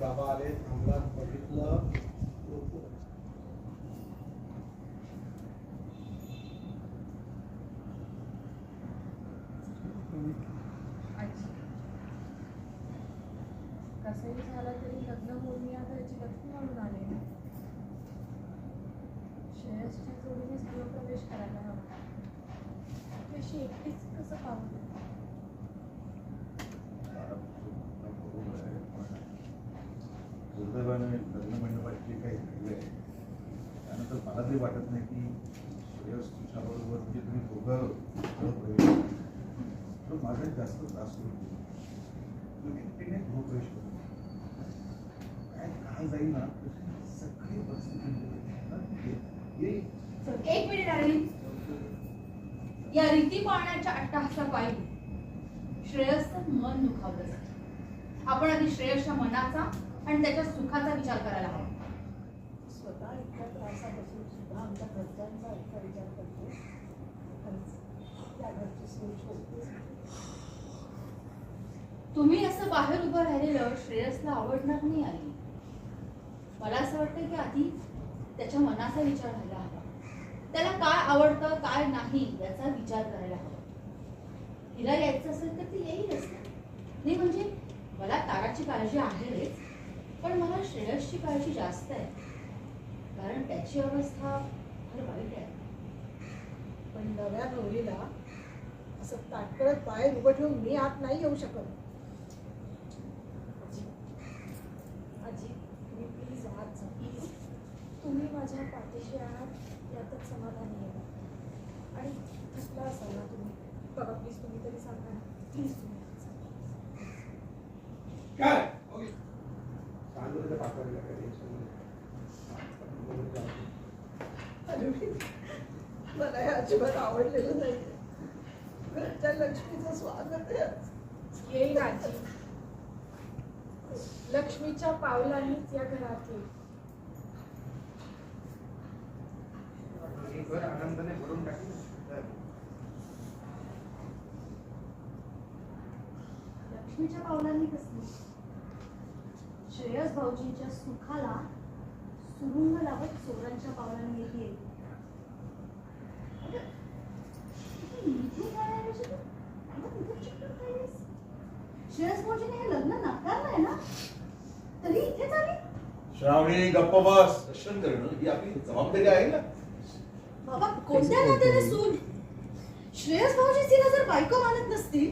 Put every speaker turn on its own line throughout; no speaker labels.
बाबा आले थांबला बघितलं
कसंही झालं तरी लग्न होऊन मी आता याची लक्ष्मी म्हणून आले ना श्रेयसच्या जोडीनेच गृहप्रवेश करायला हवा. ती अशी एकटीच कसं पाहू?
दुर्दैवाने लग्न मंडपात जे काही घडलं आहे त्यानंतर मला तरी वाटत नाही की श्रेयस तुझ्याबरोबर जे तुम्ही दोघं गृहप्रवेश केला. तर माझा जास्त त्रास होतो. तुम्ही एकटीने गृहप्रवेश करतो. काय काय जाईल ना सगळी परिस्थिती
एक मिनिट अरे या रीती पाळण्याच्या अट्टहासापायी श्रेयसचं मन दुखावलं आपण आधी श्रेयसच्या मनाचा आणि त्याच्या सुखाचा विचार करायला हवा.
स्वतः इतक्या त्रासापासून सुद्धा आमच्या घरच्यांचा इतका विचार करतो. खरंच त्या घरची सोय शोधतेच
तुम्ही असं बाहेर उभं राहिलेलं श्रेयसला आवडणार नाही आली मला असं वाटतं की आधी त्याच्या मनाचा विचार व्हायला हवा. त्याला काय आवडतं काय नाही याचा विचार करायला हवा. हिला यायचं असेल तर ती येईलच ना नाही म्हणजे मला ताराची काळजी आहेच पण मला श्रेयसची काळजी जास्त आहे. कारण त्याची अवस्था फार वाईट आहे.
पण नव्या गौरीला असं ताटकळत पाय उभं ठेवून मी आत नाही येऊ शकत आजी आजी तुम्ही प्लीज आत जा प्लीज तुम्ही माझ्या पाठीशी आहात यातच समाधानी आहे. आणि थकला असाल ना तुम्ही? बघा प्लीज तुम्ही तरी सांगा ना. प्लीज तुम्ही.
काय?
मला हे अजिबात आवडलेलं नाही घरच्या लक्ष्मीचं स्वागत आहे.
येईल आजी. लक्ष्मीच्या पावलांनीच या घरात येईल
हे घर आनंदाने भरून टाकलं.
लक्ष्मीच्या पावलांनी कसली? श्रेयस भाऊजींच्या सुखाला सुरुंग लावत चोरांच्या पावलांनी. श्रेयस भाऊजीने हे लग्न नाकारलंय ना तरी इथेच आली.
श्रावणी गप्प बस. दर्शन करणं ही आपली जबाबदारी आहे ना?
बाबा कोणत्या नात्याने सून? श्रेयस भाऊजी तिला जर बायको मानत नसतील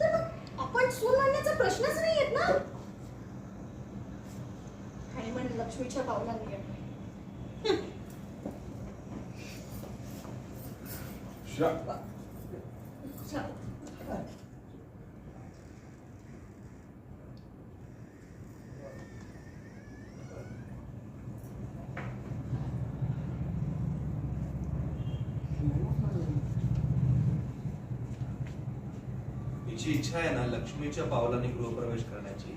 तर मग आपण सून मानण्याचा प्रश्नच नाही येत ना? आणि म्हण लक्ष्मीच्या पावलांनी येणं.
श्रा
हिची इच्छा आहे ना लक्ष्मीच्या पावलाने गृहप्रवेश करण्याची?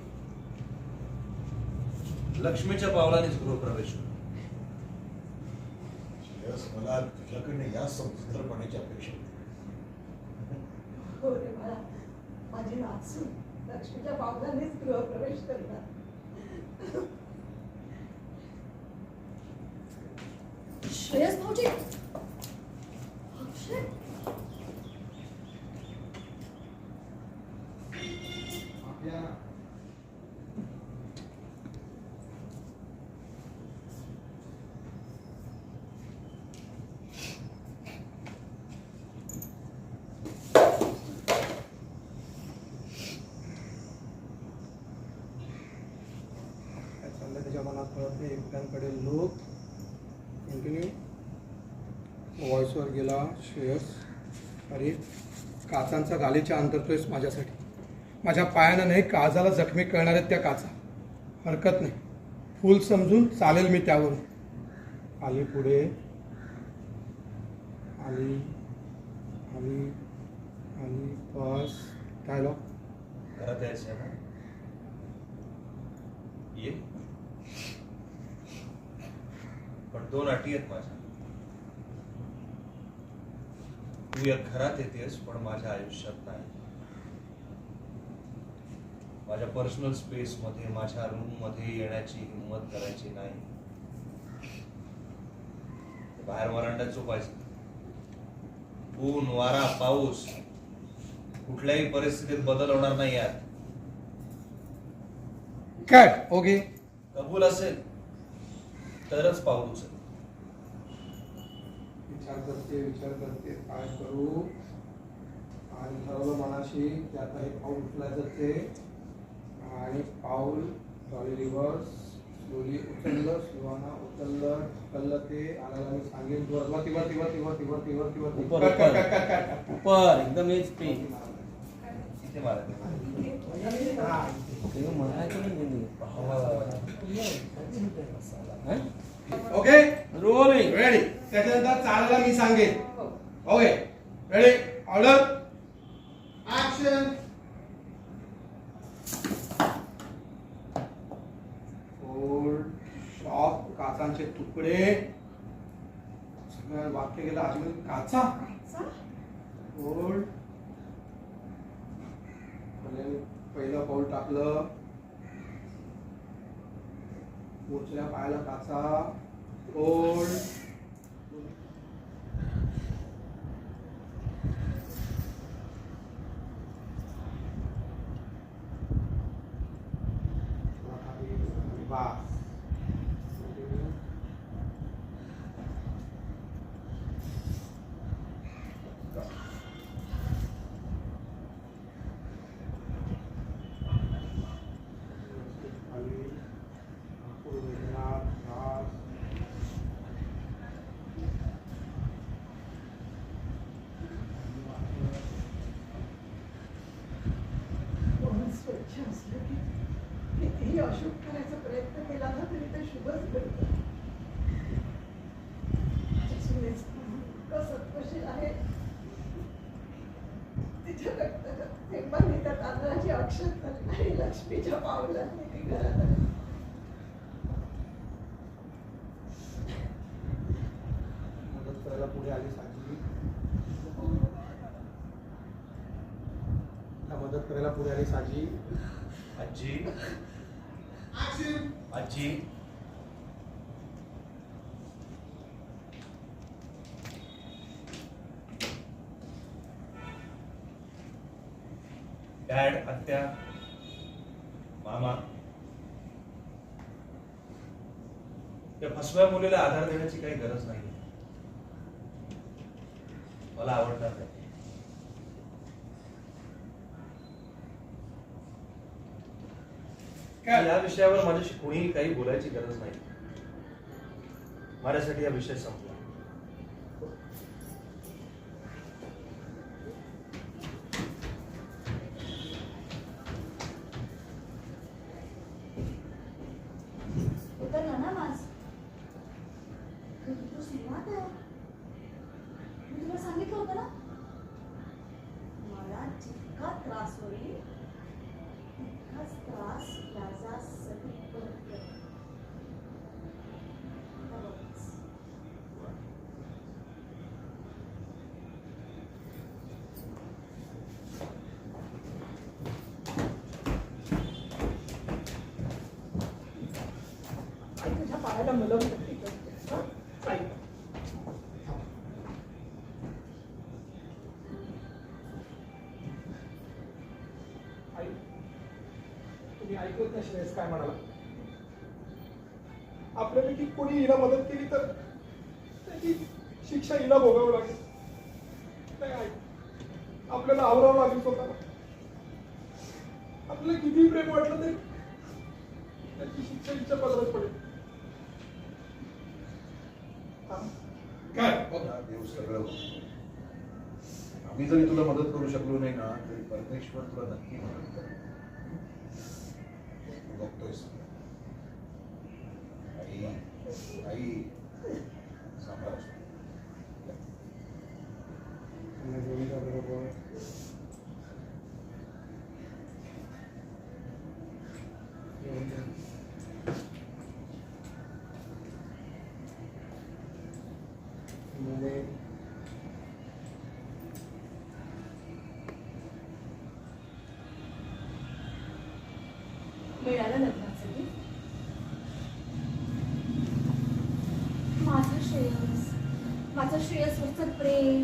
लक्ष्मीच्या पावलानेच गृहप्रवेश.
मला तुझ्याकडनं या अपेक्षा
हो माझी लक्ष्मीच्या पावलानेच गृहप्रवेश करणार.
श्रेयस भाऊजी अक्षय
आपल्या काय चाललंय त्याच्या मनात कळत नाही एकट्यांकडे लोक कंटिन्यू व्हॉइसवर गेला श्रेयस. अरे काचांचा गालीचा अंतरतोयस माझ्यासाठी. माझ्या पायानं नाही काजाला जखमी करणार आहेत त्या काचा. हरकत नाही. फूल समजून चालेल मी त्यावरून. आली पुढे. आली. आली. आली. बस. डायलॉग
घरात यायचं ना ये पण दोन अटी आहेत माझ्या. तू या घरात येतेस पण माझ्या आयुष्यात नाही. माझ्या पर्सनल स्पेस मध्ये माझ्या रूममध्ये येण्याची हिंमत करायची नाही. बाहेर वरांड्यात झोपायचं. ऊन वारा पाऊस कुठल्याही परिस्थितीत बदल होणार नाही यात.
काय ओके
कबूल असेल तरच पाऊल उचल
विचार करते विचार करते काय करू? आणि ठरवलं मनाशी की आता हे पाऊल उचलायचं ते. आणि पाऊल ट्रॉली रिव्हर्स स्लोली उचललं स्लोवाना उचललं ढकललं ते. आल्याला मी सांगेन तू वरती वरती वरती वरती वरती वरती वरती
ऊपर, ऊपर. एकदम हेच पे
इथे मारा.
हा.
ते म्हणायचं नाही?
ओके सांगेन okay. Ready order action full stop काचांचे तुकडे. वाक्य गेलं अजून काचा? फोल्ड पहिलं पाऊल टाकलं. उचल्या पायाला काचा. फोल्ड वास
मन स्वच्छ असलं की कितीही अशुभ करायचा प्रयत्न केला ना तरी ते शुभच घडतं माझ्या सुनेचं इतकं सत्वशील आहे तिच्या रक्तात तेव्हा मी त्या तांदळाची अक्षत आणि लक्ष्मीच्या पावलांनी घरात. आली.
मदत करायला पुढे आली साजी. तिला मदत करायला पुढे आली साजी
आजी. आजी. डॅड आत्या मामा. या फसव्या मुलीला आधार देण्याची काही गरज नाही. मला आवडणार नाही.
काय?
या विषयावर माझ्याशी कोणीही काही बोलायची गरज नाही. माझ्यासाठी हा विषय संपला
उतरला ना मास तू सुरुवात आहे मी तुला सांगितलं होतं ना मला जितका त्रास होईल तितकाच त्रास राजासाठी परत कर. आता बघच.
आई आता मुलं मलम
तुम्ही ऐकत नाही श्रेयस काय म्हणाला? आपल्यापैकी कोणी हिला मदत केली तर? त्याची शिक्षा हिला भोगावं लागेल. नाही आपल्याला आवरावं लागेल स्वतःला. आपल्याला किती प्रेम वाटलं तरी त्याची शिक्षा हिच्या पदरात पडेल. काय?
हो देव सगळं आम्ही जरी तुला मदत करू शकलो नाही ना तरी परमेश्वर तुला नक्की मदत करेल. तू
मिळालं gift? माझं श्रेयस. माझं श्रेयसवरचं प्रेम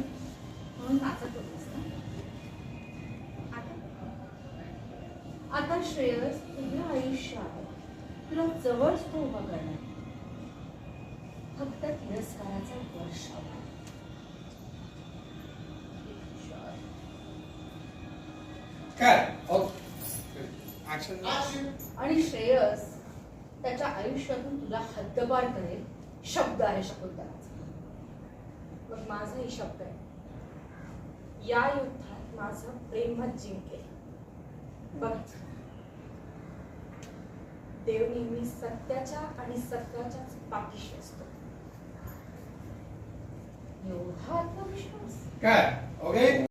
म्हणून नाचत होतीस ना आता? आता श्रेयस तुझ्या आयुष्यात तुला जवळ सुद्धा उभा करणार. फक्त तिरस्काराचा वर्षाव
काय? ऍक्शन
आणि श्रेयस त्याच्या आयुष्यातून तुला हद्दपार करेल शब्द आहे शकुंतलाचा.
मग माझाही शब्द आहे. या युद्धात माझं प्रेमच जिंकेल. बघ देव नेहमी सत्याच्या आणि सत्याच्याच पाठीशी असतो.
एवढा आत्मविश्वास.
काय? ओके